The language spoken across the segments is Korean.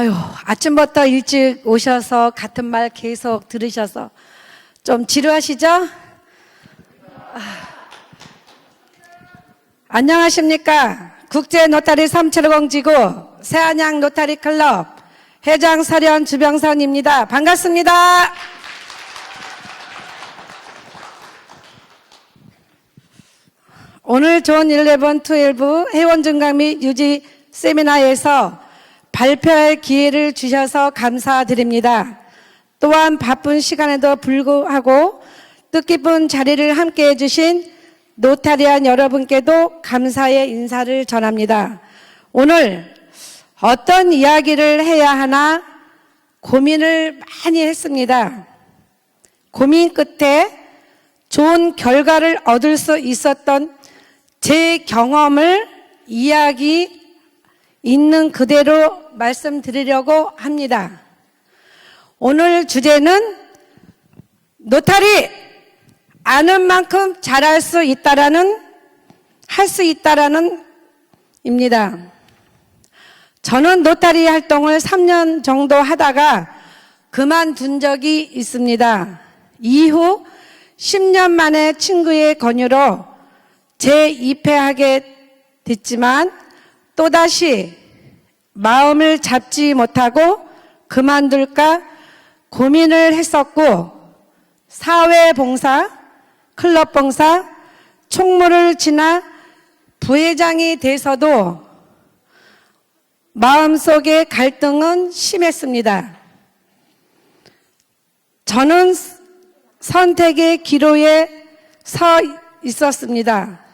아유, 아침부터 일찍 오셔서 같은 말 계속 들으셔서 좀 지루하시죠? 아. 안녕하십니까. 국제 노타리 3750지구 새안양 노타리 클럽 회장 서련 주병선입니다. 반갑습니다. 오늘 존 11, 12 회원 증강 및 유지 세미나에서 발표할 기회를 주셔서 감사드립니다. 또한 바쁜 시간에도 불구하고 뜻깊은 자리를 함께 해주신 노타리안 여러분께도 감사의 인사를 전합니다. 오늘 어떤 이야기를 해야 하나 고민을 많이 했습니다. 고민 끝에 좋은 결과를 얻을 수 있었던 제 경험을 이야기 있는 그대로 말씀드리려고 합니다. 오늘 주제는 노타리 아는 만큼 잘할 수 있다라는 할 수 있다라는 입니다. 저는 노타리 활동을 3년 정도 하다가 그만둔 적이 있습니다. 이후 10년 만에 친구의 권유로 재입회하게 됐지만 또다시 마음을 잡지 못하고 그만둘까 고민을 했었고 사회봉사, 클럽봉사, 총무를 지나 부회장이 돼서도 마음속의 갈등은 심했습니다. 저는 선택의 기로에 서 있었습니다.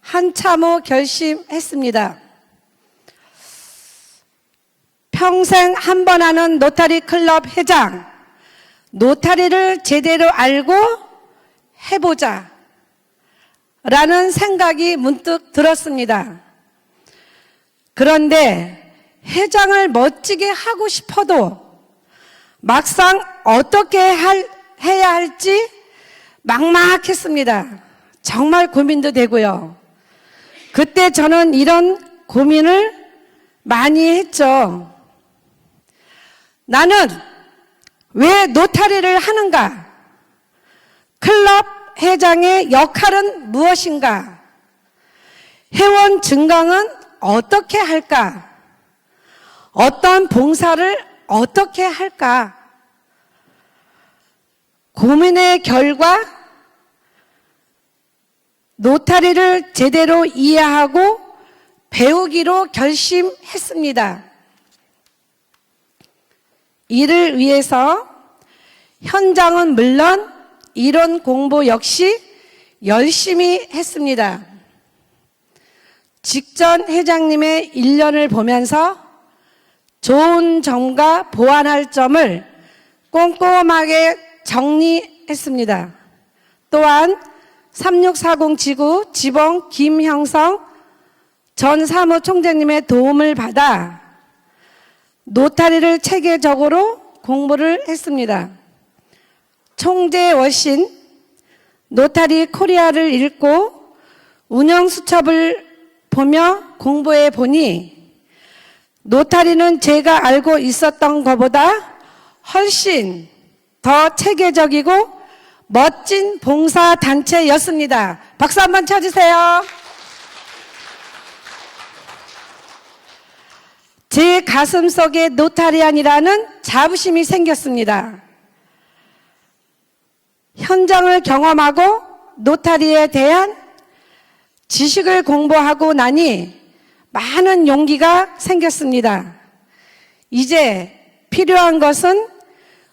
한참 후 결심했습니다. 평생 한 번 하는 노타리 클럽 회장, 노타리를 제대로 알고 해보자. 라는 생각이 문득 들었습니다. 그런데 회장을 멋지게 하고 싶어도 막상 어떻게 할, 해야 할지 막막했습니다. 정말 고민도 되고요. 그때 저는 이런 고민을 많이 했죠. 나는 왜 노타리를 하는가? 클럽 회장의 역할은 무엇인가? 회원 증강은 어떻게 할까? 어떤 봉사를 어떻게 할까? 고민의 결과 노타리를 제대로 이해하고 배우기로 결심했습니다. 이를 위해서 현장은 물론 이론 공부 역시 열심히 했습니다. 직전 회장님의 일년을 보면서 좋은 점과 보완할 점을 꼼꼼하게 정리했습니다. 또한 3640 지구 지봉 김형성 전 사무총장님의 도움을 받아 노타리를 체계적으로 공부를 했습니다. 총재 워신 노타리 코리아를 읽고 운영 수첩을 보며 공부해 보니 노타리는 제가 알고 있었던 것보다 훨씬 더 체계적이고 멋진 봉사 단체였습니다. 박수 한번 쳐주세요. 제 가슴 속에 노타리안이라는 자부심이 생겼습니다. 현장을 경험하고 노타리에 대한 지식을 공부하고 나니 많은 용기가 생겼습니다. 이제 필요한 것은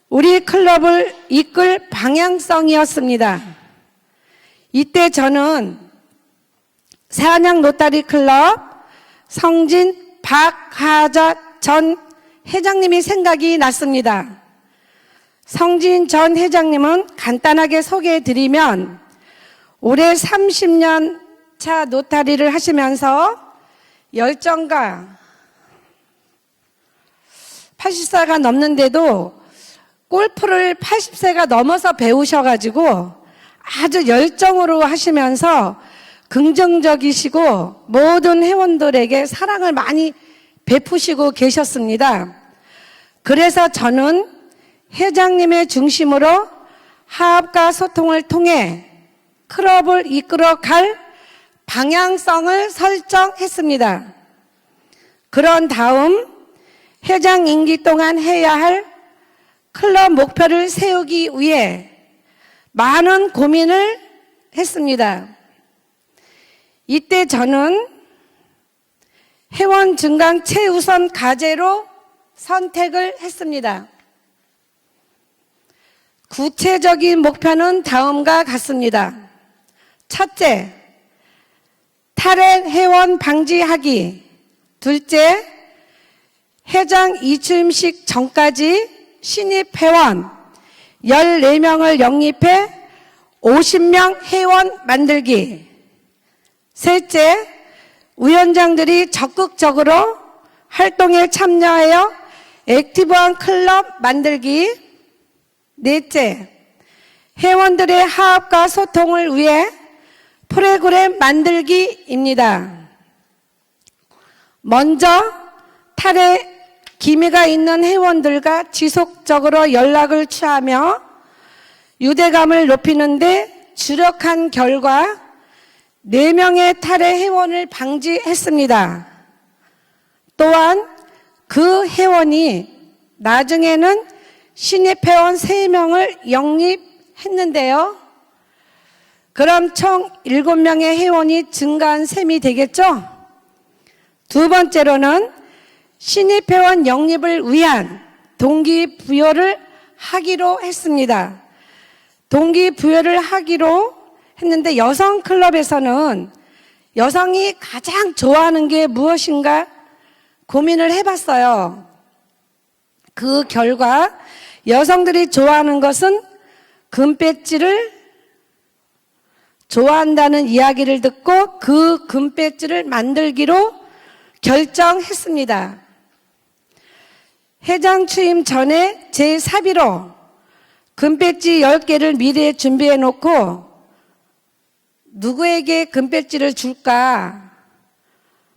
우리 클럽을 이끌 방향성이었습니다. 이때 저는 새안양 로타리 클럽 성진 박하자 전 회장님이 생각이 났습니다. 성진 전 회장님은 간단하게 소개해 드리면 올해 30년 차 노타리를 하시면서 열정과 80세가 넘는데도 골프를 80세가 넘어서 배우셔가지고 아주 열정으로 하시면서 긍정적이시고 모든 회원들에게 사랑을 많이 베푸시고 계셨습니다. 그래서 저는 회장님의 중심으로 하합과 소통을 통해 클럽을 이끌어 갈 방향성을 설정했습니다. 그런 다음 회장 임기 동안 해야 할 클럽 목표를 세우기 위해 많은 고민을 했습니다. 이때 저는 회원 증강 최우선 과제로 선택을 했습니다. 구체적인 목표는 다음과 같습니다. 첫째, 탈핵 회원 방지하기. 둘째, 회장 이춤식 전까지 신입 회원 14명을 영입해 50명 회원 만들기. 셋째, 위원장들이 적극적으로 활동에 참여하여 액티브한 클럽 만들기. 넷째, 회원들의 화합과 소통을 위해 프로그램 만들기입니다. 먼저 탈의 기미가 있는 회원들과 지속적으로 연락을 취하며 유대감을 높이는데 주력한 결과 4명의 탈의 회원을 방지했습니다. 또한 그 회원이 나중에는 신입 회원 3명을 영입했는데요. 그럼 총 7명의 회원이 증가한 셈이 되겠죠? 두 번째로는 신입 회원 영입을 위한 동기부여를 하기로 했습니다. 동기부여를 하기로 했는데 여성 클럽에서는 여성이 가장 좋아하는 게 무엇인가 고민을 해봤어요. 그 결과 여성들이 좋아하는 것은 금배지를 좋아한다는 이야기를 듣고 그 금배지를 만들기로 결정했습니다. 회장 취임 전에 제4비로 금배지 10개를 미리 준비해 놓고 누구에게 금배지를 줄까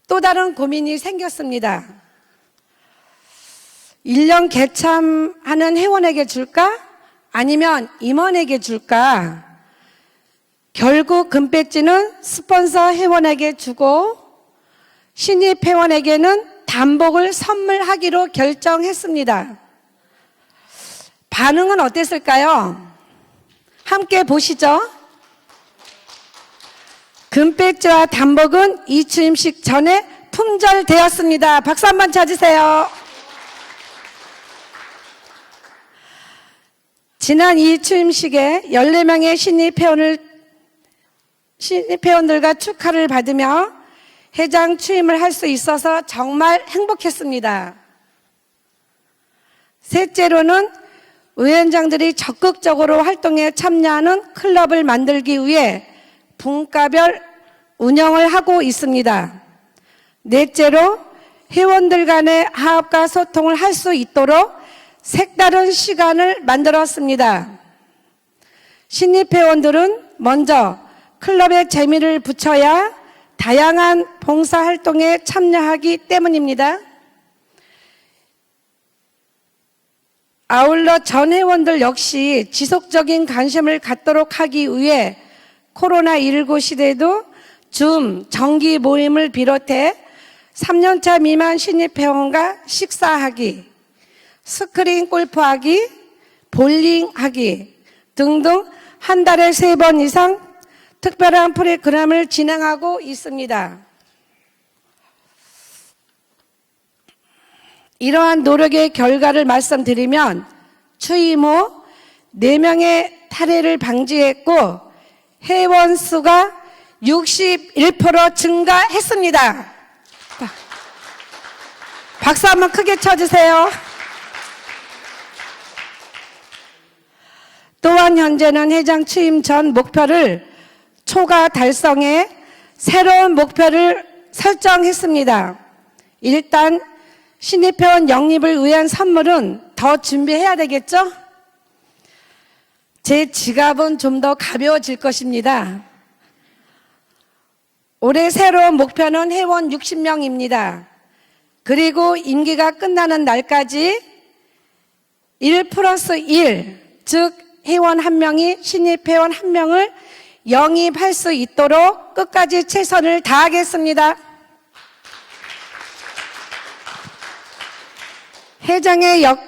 또 다른 고민이 생겼습니다. 1년 개참하는 회원에게 줄까? 아니면 임원에게 줄까? 결국 금배지는 스폰서 회원에게 주고 신입 회원에게는 단복을 선물하기로 결정했습니다. 반응은 어땠을까요? 함께 보시죠. 금배지와 단복은 이추임식 전에 품절되었습니다. 박수 한 번 쳐주세요. 지난 이 추임식에 14명의 신입 회원을, 신입 회원들과 축하를 받으며 회장 취임을 할 수 있어서 정말 행복했습니다. 셋째로는 위원장들이 적극적으로 활동에 참여하는 클럽을 만들기 위해 분과별 운영을 하고 있습니다. 넷째로 회원들 간의 화합과 소통을 할 수 있도록 색다른 시간을 만들었습니다. 신입 회원들은 먼저 클럽에 재미를 붙여야 다양한 봉사활동에 참여하기 때문입니다. 아울러 전 회원들 역시 지속적인 관심을 갖도록 하기 위해 코로나19 시대에도 줌 정기 모임을 비롯해 3년차 미만 신입 회원과 식사하기, 스크린 골프하기, 볼링하기 등등 한 달에 세 번 이상 특별한 프로그램을 진행하고 있습니다. 이러한 노력의 결과를 말씀드리면 후 4명의 탈해를 방지했고 회원 수가 61% 증가했습니다. 박수 한번 크게 쳐주세요. 또한 현재는 회장 취임 전 목표를 초과 달성해 새로운 목표를 설정했습니다. 일단 신입회원 영입을 위한 선물은 더 준비해야 되겠죠? 제 지갑은 좀 더 가벼워질 것입니다. 올해 새로운 목표는 회원 60명입니다. 그리고 임기가 끝나는 날까지 1 플러스 1, 즉 회원 한 명이 신입 회원 한 명을 영입할 수 있도록 끝까지 최선을 다하겠습니다. 회장의 역,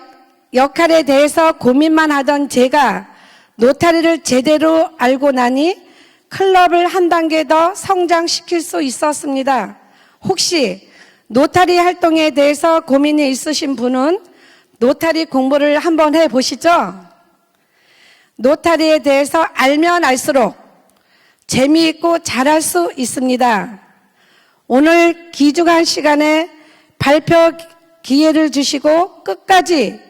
역할에 대해서 고민만 하던 제가 노타리를 제대로 알고 나니 클럽을 한 단계 더 성장시킬 수 있었습니다. 혹시 노타리 활동에 대해서 고민이 있으신 분은 노타리 공부를 한번 해 보시죠. 노타리에 대해서 알면 알수록 재미있고 잘할 수 있습니다. 오늘 귀중한 시간에 발표 기회를 주시고 끝까지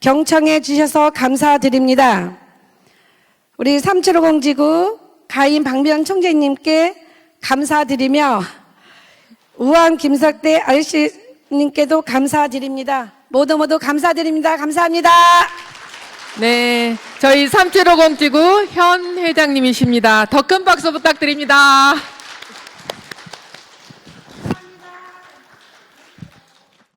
경청해 주셔서 감사드립니다. 우리 3750 지구 가인 박미영 총재님께 감사드리며 우한 김석대 아저씨님께도 감사드립니다. 모두 모두 감사드립니다. 감사합니다. 네, 저희 3750 지구 현 회장님이십니다. 더 큰 박수 부탁드립니다.